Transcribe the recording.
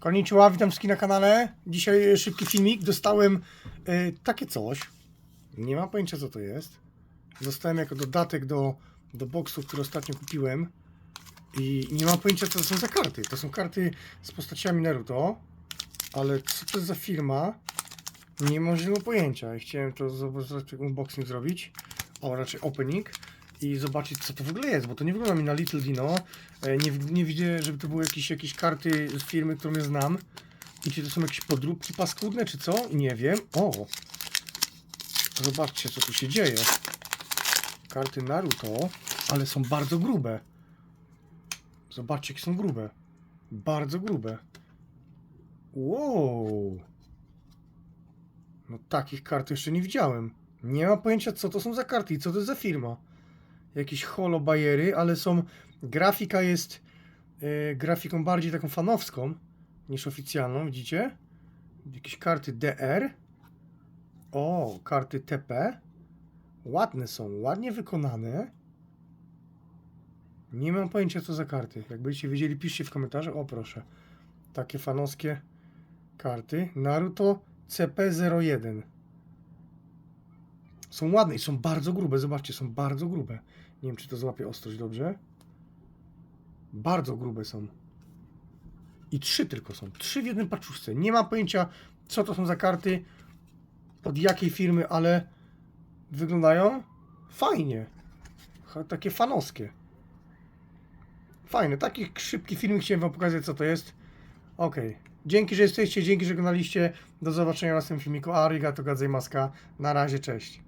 Konnichiwa, witam wszystkich na kanale. Dzisiaj e, szybki filmik. Dostałem e, takie coś. Nie mam pojęcia co to jest. Dostałem jako dodatek do, do boxów, które ostatnio kupiłem. I nie mam pojęcia co to są za karty. To są karty z postaciami Naruto. Ale co to jest za firma? Nie mam żadnego pojęcia. I Chciałem to zobaczyć, unboxing zrobić. O, raczej opening. I zobaczyć co to w ogóle jest, bo to nie wygląda mi na Little Dino. E, Nie, nie widzę, żeby to były jakieś, jakieś karty z firmy, którą ja znam. I czy to są jakieś podróbki paskudne, czy co? Nie wiem. O! Zobaczcie, co tu się dzieje. Karty Naruto, ale są bardzo grube. Zobaczcie, jakie są grube. Bardzo grube. Wow! No takich kart jeszcze nie widziałem. Nie mam pojęcia, co to są za karty i co to jest za firma. Jakieś holobajery, ale są. Grafika jest e, grafiką bardziej taką fanowską niż oficjalną, widzicie? Jakieś karty DR. O, karty TP. Ładne są, ładnie wykonane. Nie mam pojęcia, co za karty. Jak wiedzieli, piszcie w komentarzach. O, proszę. Takie fanowskie karty. Naruto CP01. Są ładne i są bardzo grube. Zobaczcie, są bardzo grube. Nie wiem, czy to złapie ostrość dobrze. Bardzo grube są. I trzy tylko są. Trzy w jednym paczuszce. Nie mam pojęcia, co to są za karty, od jakiej firmy, ale wyglądają fajnie. Takie fanowskie. Fajne. Taki szybki film chciałem wam pokazać, co to jest. Okej. Dzięki, że jesteście, dzięki, że oglądaliście. Do zobaczenia w następnym filmiku. Arigato gozaimasu. Na razie, cześć.